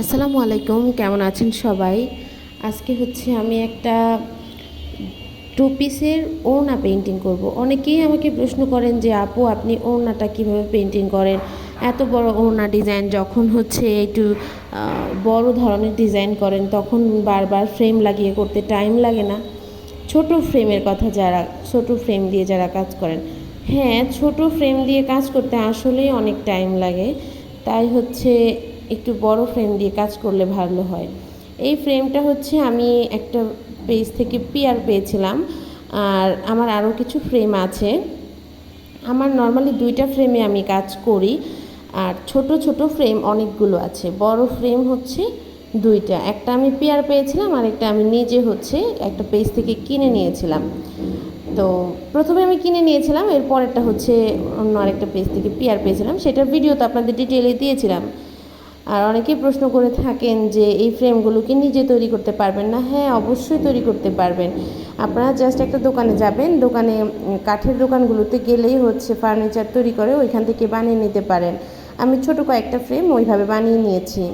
আসসালামু আলাইকুম, কেমন আছেন সবাই? আজকে হচ্ছে আমি একটা টু পিসের ওড়না পেন্টিং করব। অনেকেই আমাকে প্রশ্ন করেন যে, আপু, আপনি ওড়নাটা কীভাবে পেন্টিং করেন? এত বড় ওড়না ডিজাইন যখন হচ্ছে একটু বড় ধরনের ডিজাইন করেন, তখন বারবার ফ্রেম লাগিয়ে করতে টাইম লাগে না। ছোট ফ্রেমের কথা যারা, ছোট ফ্রেম দিয়ে যারা কাজ করেন। হ্যাঁ ছোট ফ্রেম দিয়ে কাজ করতে আসলেই অনেক টাইম লাগে। তাই হচ্ছে একটু বড় ফ্রেম দিয়ে কাজ করলে ভালো হয়। এই ফ্রেমটা হচ্ছে আমি একটা পেজ থেকে পিয়ার পেয়েছিলাম। আর আমার আরও কিছু ফ্রেম আছে। আমার নর্মালি দুইটা ফ্রেমে আমি কাজ করি। আর ছোট ছোট ফ্রেম অনেকগুলো আছে। বড় ফ্রেম হচ্ছে দুইটা। একটা আমি পেয়ার পেয়েছিলাম আর একটা আমি নিজে হচ্ছে একটা পেজ থেকে কিনে নিয়েছিলাম। তো প্রথমে আমি কিনে নিয়েছিলাম এর পরেরটা হচ্ছে অন্য আরেকটা পেজ থেকে পেয়ার পেয়েছিলাম। সেটার ভিডিও তো আপনাদের ডিটেলে দিয়েছিলাম। আর অনেকেই প্রশ্ন করে থাকেন যে এই ফ্রেমগুলো কি নিজে তৈরি করতে পারবেন না? হ্যাঁ অবশ্যই তৈরি করতে পারবেন। আপনারা জাস্ট একটা দোকানে যাবেন, দোকানে কাঠের দোকানগুলোতে গেলেই হচ্ছে ফার্নিচার তৈরি করে ওইখান থেকে বানিয়ে নিতে পারেন। আমি ছোট কয়েকটা ফ্রেম ওইভাবে বানিয়ে নিয়েছি।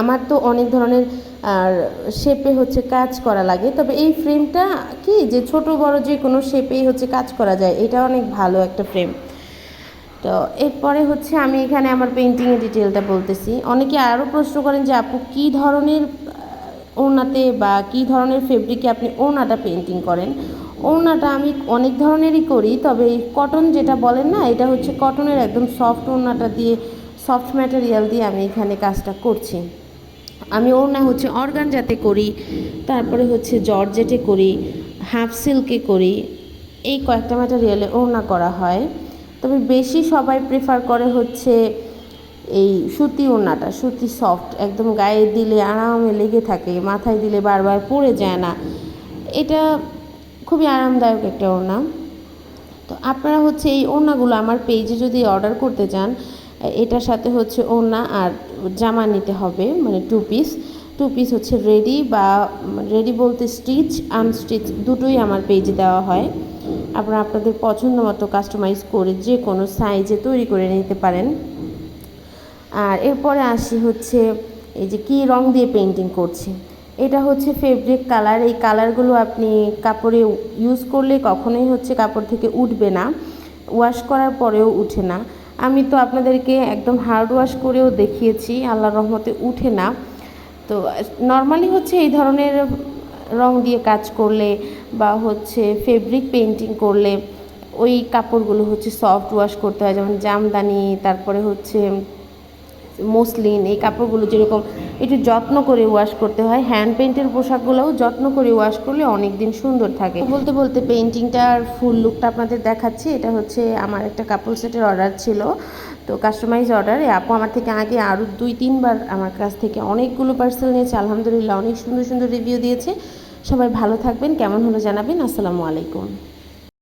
আমার তো অনেক ধরনের, আর শেপে হচ্ছে কাজ করা লাগে। তবে এই ফ্রেমটা কি যে ছোট বড় যে কোনো শেপেই হচ্ছে কাজ করা যায়, এটা অনেক ভালো একটা ফ্রেম। তো এরপরে হচ্ছে আমি এখানে আমার পেন্টিংয়ের ডিটেলটা বলতেছি। অনেকে আরও প্রশ্ন করেন যে আপু, কী ধরনের ওড়নাতে বা কী ধরনের ফেব্রিকে আপনি ওড়নাটা পেন্টিং করেন? ওড়নাটা আমি অনেক ধরনেরই করি, তবে এই কটন যেটা বলেন না, এটা হচ্ছে কটনের একদম সফট ওড়নাটা দিয়ে সফট ম্যাটেরিয়াল দিয়ে আমি এখানে কাজটা করছি। আমি ওড়না হচ্ছে অর্গানজাতে করি, তারপরে হচ্ছে জর্জেটে করি, হাফ সিল্কে করি, এই কয়েকটা ম্যাটেরিয়ালে ওড়না করা হয়। তবে বেশি সবাই প্রেফার করে হচ্ছে এই সুতি ওড়নাটা, সুতি সফট একদম গায়ে দিলে আরামে লেগে থাকে, মাথায় দিলে বারবার পড়ে যায় না। এটা খুবই আরামদায়ক একটা ওড়না। তো আপনারা হচ্ছে এই ওড়নাগুলো আমার পেজে যদি অর্ডার করতে চান, এটার সাথে হচ্ছে ওড়না আর জামা নিতে হবে মানে টু পিস টু পিস হচ্ছে রেডি বা রেডি বলতে স্টিচ আনস্টিচ দুটোই আমার পেজে দেওয়া হয়। আপনারা আপনাদের পছন্দ মতো কাস্টমাইজ করে যে কোনো সাইজে তৈরি করে নিতে পারেন। আর এরপরে আসি হচ্ছে এই যে কী রং দিয়ে পেন্টিং করছি। এটা হচ্ছে ফেব্রিক কালার এই কালারগুলো আপনি কাপড়ে ইউজ করলে কখনোই হচ্ছে কাপড় থেকে উঠবে না ওয়াশ করার পরেও উঠে না। আমি তো আপনাদেরকে একদম হার্ড ওয়াশ করেও দেখিয়েছি, আল্লাহর রহমতে উঠে না। তো নর্মালি হচ্ছে এই ধরনের রং দিয়ে কাজ করলে বা হচ্ছে ফেব্রিক পেন্টিং করলে ওই কাপড়গুলো হচ্ছে সফট ওয়াশ করতে হয়, যেমন জামদানি, তারপরে হচ্ছে মসলিন এই কাপড়গুলো যেরকম একটু যত্ন করে ওয়াশ করতে হয়। হ্যান্ড পেন্টের পোশাকগুলোও যত্ন করে ওয়াশ করলে অনেক দিন সুন্দর থাকে। বলতে বলতে পেন্টিংটার ফুল লুকটা আপনাদের দেখাচ্ছি। এটা হচ্ছে আমার একটা কাপড় সেটের অর্ডার ছিল। তো কাস্টমাইজ অর্ডার আপু আমার থেকে আগে আরও দুই, তিনবার আমার কাছ থেকে অনেকগুলো পার্সেল নিয়েছে। আলহামদুলিল্লাহ অনেক সুন্দর সুন্দর রিভিউ দিয়েছে। সবাই ভালো থাকবেন, কেমন হলো জানাবেন। আসসালামু আলাইকুম।